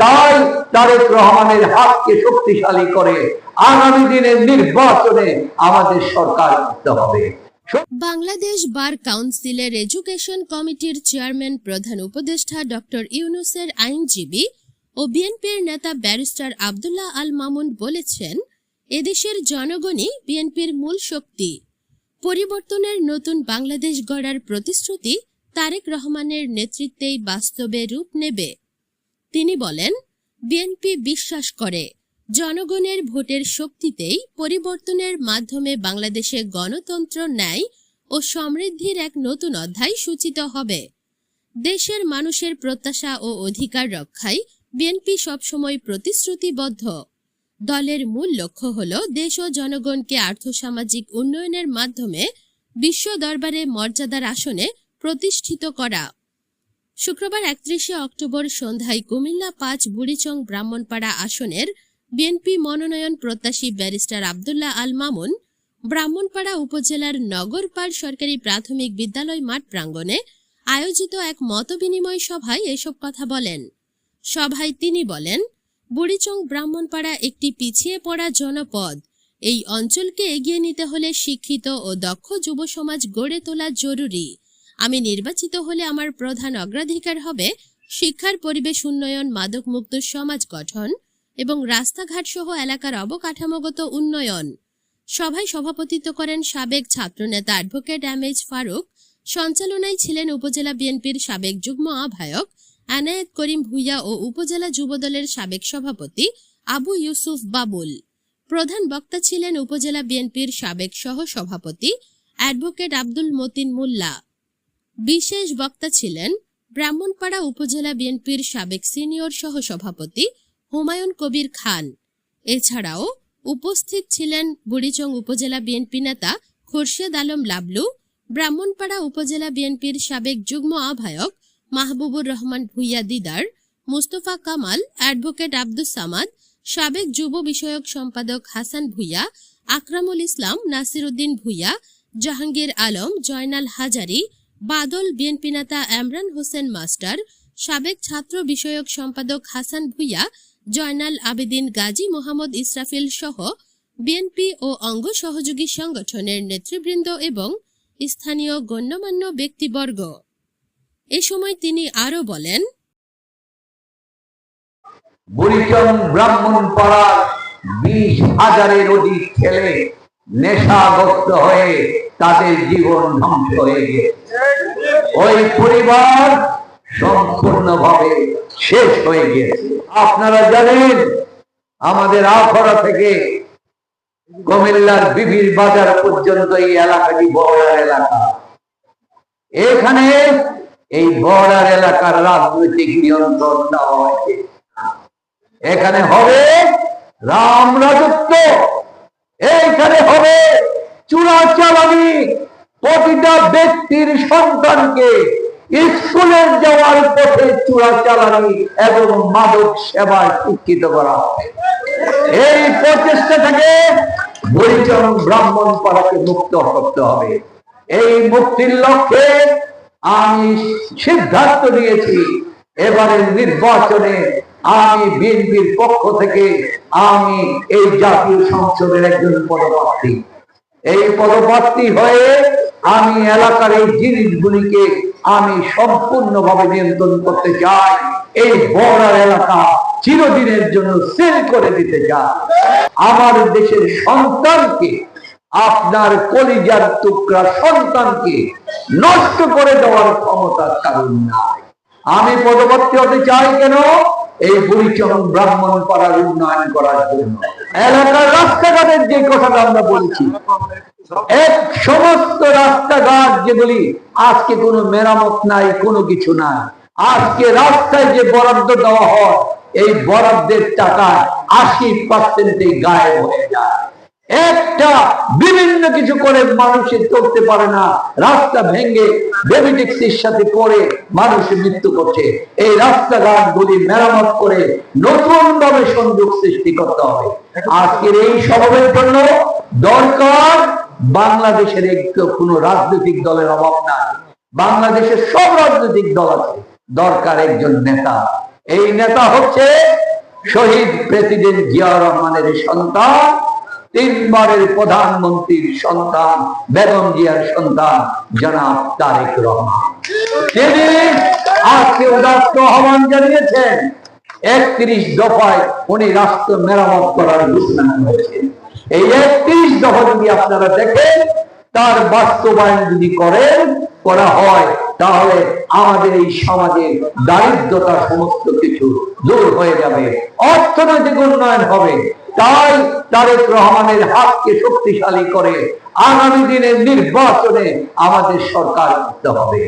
তাই তারেক রহমানের হাতকে শক্তিশালী করে আগামী দিনের নির্বাচনে আমাদের সরকার করতে হবে। বাংলাদেশ বার কাউন্সিলের এডুকেশন কমিটির চেয়ারম্যান প্রধান উপদেষ্টা ডক্টর ইউনুসের আইনজীবী ও বিএনপির নেতা ব্যারিস্টার আব্দুল্লাহ আল মামুন বলেছেন, এদেশের জনগণই বিএনপির মূল শক্তি। পরিবর্তনের নতুন বাংলাদেশ গড়ার প্রতিশ্রুতি তারেক রহমানের নেতৃত্বেই বাস্তবে রূপ নেবে। তিনি বলেন, বিএনপি বিশ্বাস করে, জনগণের ভোটের শক্তিতেই পরিবর্তনের মাধ্যমে বাংলাদেশে গণতন্ত্র, ন্যায় ও সমৃদ্ধির এক নতুন অধ্যায় সূচিত হবে। দেশের মানুষের প্রত্যাশা ও অধিকার রক্ষায় বিএনপি সবসময় প্রতিশ্রুতিবদ্ধ। দলের মূল লক্ষ্য হল দেশ ও জনগণকে আর্থসামাজিক উন্নয়নের মাধ্যমে বিশ্ব দরবারে মর্যাদার আসনে প্রতিষ্ঠিত করা। শুক্রবার একত্রিশে অক্টোবর সন্ধ্যায় কুমিল্লা পাঁচ বুড়িচং ব্রাহ্মণপাড়া আসনের বিএনপি মনোনয়ন প্রত্যাশী ব্যারিস্টার আবদুল্লাহ আল মামুন ব্রাহ্মণপাড়া উপজেলার নগরপাড় সরকারি প্রাথমিক বিদ্যালয় মাঠ প্রাঙ্গণে আয়োজিত এক মতবিনিময় সভায় এসব কথা বলেন। সভায় তিনি বলেন, বুড়িচং ব্রাহ্মণপাড়া একটি পিছিয়ে পড়া জনপদ। এই অঞ্চলকে এগিয়ে নিতে হলে শিক্ষিত ও দক্ষ যুব সমাজ গড়ে তোলা জরুরি। আমি নির্বাচিত হলে আমার প্রধান অগ্রাধিকার হবে শিক্ষার পরিবেশ উন্নয়ন, মাদকমুক্ত সমাজ গঠন এবং রাস্তাঘাট সহ এলাকার অবকাঠামোগত উন্নয়ন। সভায় সভাপতিত্ব করেন সাবেক ছাত্রনেতা অ্যাডভোকেট এম এইচ ফারুক, সঞ্চালনায় ছিলেন উপজেলা বিএনপির সাবেক যুগ্ম আহ্বায়ক এনায়েত করিম ভুইয়া ও উপজেলা যুবদলের সাবেক সভাপতি আবু ইউসুফ বাবুল। প্রধান বক্তা ছিলেন উপজেলা বিএনপির সাবেক সহ সভাপতি অ্যাডভোকেট আব্দুল মতিন মোল্লা। বিশেষ বক্তা ছিলেন ব্রাহ্মণপাড়া উপজেলা বিএনপির সাবেক সিনিয়র সহ সভাপতি হুমায়ুন কবির খান। এছাড়াও উপস্থিত ছিলেন বুড়িচং উপজেলা বিএনপি নেতা খোরশেদ আলম লাবলু, ব্রাহ্মণপাড়া উপজেলা বিএনপির সাবেক যুগ্ম আহ্বায়ক মাহবুবুর রহমান ভুইয়া দিদার, মুস্তফা কামাল, অ্যাডভোকেট আব্দুস সামাদ, সাবেক যুব বিষয়ক সম্পাদক হাসান ভুইয়া, আকরামুল ইসলাম নাসিরুদ্দিন ভুইয়া, জাহাঙ্গীর আলম, জয়নাল হাজারি বাদল, বিএনপি নেতা এমরান হোসেন মাস্টার, সাবেক ছাত্র বিষয়ক সম্পাদক হাসান ভুইয়া, জয়নাল আবেদিন গাজী মোহাম্মদ ইসরাফিল সহ বিএনপি ও অঙ্গ সহযোগী সংগঠনের নেতৃবৃন্দ এবং স্থানীয় গণ্যমান্য ব্যক্তিবর্গ। এ সময় তিনি আরও বলেন বুড়িচং ব্রাহ্মণ পাড়ার বিশ হাজারের অধিক ছেলে নেশাগ্রস্ত হয়ে তাদের জীবন ধ্বংস হয়ে গেছে ওই পরিবার সম্পূর্ণভাবে শেষ হয়ে গেছে আপনারা জানেন, আমাদের আখড়া থেকে কুমিল্লার বিবির বাজার পর্যন্ত এই এলাকাটি বর্ডার এলাকা। এখানে এই বর্ডার এলাকার রাজনৈতিক নিয়ন্ত্রণ দেওয়া হয়েছে। এখানে হবে রাম রাজত্ব। এইখানে হবে চূড়াচালানি প্রতিটা ব্যক্তির সন্তানকে স্কুলের যাওয়ার পথে চূড়াচালানি এবং মাদক সেবায় শিক্ষিত করা হবে। এই প্রচেষ্টা থেকে বৈচন ব্রাহ্মণ পাড়াকে মুক্ত করতে হবে। এই মুক্তির লক্ষ্যে আমি সিদ্ধান্ত নিয়েছি, এবারের নির্বাচনে আমি বিএনপির পক্ষ থেকে আমি এই জাতীয় সংসদের একজন পদপ্রার্থী। এই পদপ্রার্থী হয়ে আমি এলাকার এই জিনিসগুলিকে আমি সম্পূর্ণভাবে নিয়ন্ত্রণ করতে চাই। এই বর্ডার এলাকা চিরদিনের জন্য সেল করে দিতে চাই। আমার দেশের সন্তানকে, আপনার কলিজার টুকরা সন্তানকে নষ্ট করে দেওয়ার ক্ষমতা কারণ নাই। আমি পদপ্রার্থী হতে চাই কেন? এই বুড়িচরণ ব্রাহ্মণ পাড়ার উন্নয়ন করার জন্য। এলাকার রাস্তাঘাটের যে কথাটা আমরা বলছি, এক সমস্ত রাস্তাঘাট যেগুলি আজকে কোনো মেরামত নাই, কোনো কিছু নাই, আজকে রাস্তায় যে বরাদ্দ দেওয়া হয়, এই বরাদ্দের টাকা আশি পার্সেন্টে গায়েব হয়ে যায়। বিভিন্ন কিছু করে মানুষের চলতে পারে না। রাস্তা ভেঙে বেবিটিক্সির সাথে পড়ে মানুষের মৃত্যু করছে। এই রাস্তাঘাট গুলি মেরামত করে নতুন ভাবে সংযোগ সৃষ্টি করতে হবে। আজকের এই সমাবেশ জন্য দরকার বাংলাদেশের একটু কোনো রাজনৈতিক দলের অভাব নাই। বাংলাদেশের সব রাজনৈতিক দল আছে। দরকার একজন নেতা। এই নেতা হচ্ছে শহীদ প্রেসিডেন্ট জিয়া রহমানের সন্তান। তিনবারের প্রধানমন্ত্রীর সন্তান, বেগম জিয়ার সন্তান, জনাব তারেক রহমান। আজকে উদাত্ত আহ্বান জানিয়েছেন, একত্রিশ দফায় উনি রাষ্ট্র মেরামত করার ঘোষণা করেছেন। এই একত্রিশ দফা যদি আপনারা দেখেন, তার বাস্তবায়ন যদি করেন, করা হয়, তাহলে আমাদের এই সমাজের দারিদ্রতা সমস্ত কিছু দূর হয়ে যাবে। অর্থনৈতিক উন্নয়ন হবে। তাই তারেক রহমানের হাতকে শক্তিশালী করে আগামী দিনের নির্বাচনে আমাদের সরকার করতে হবে।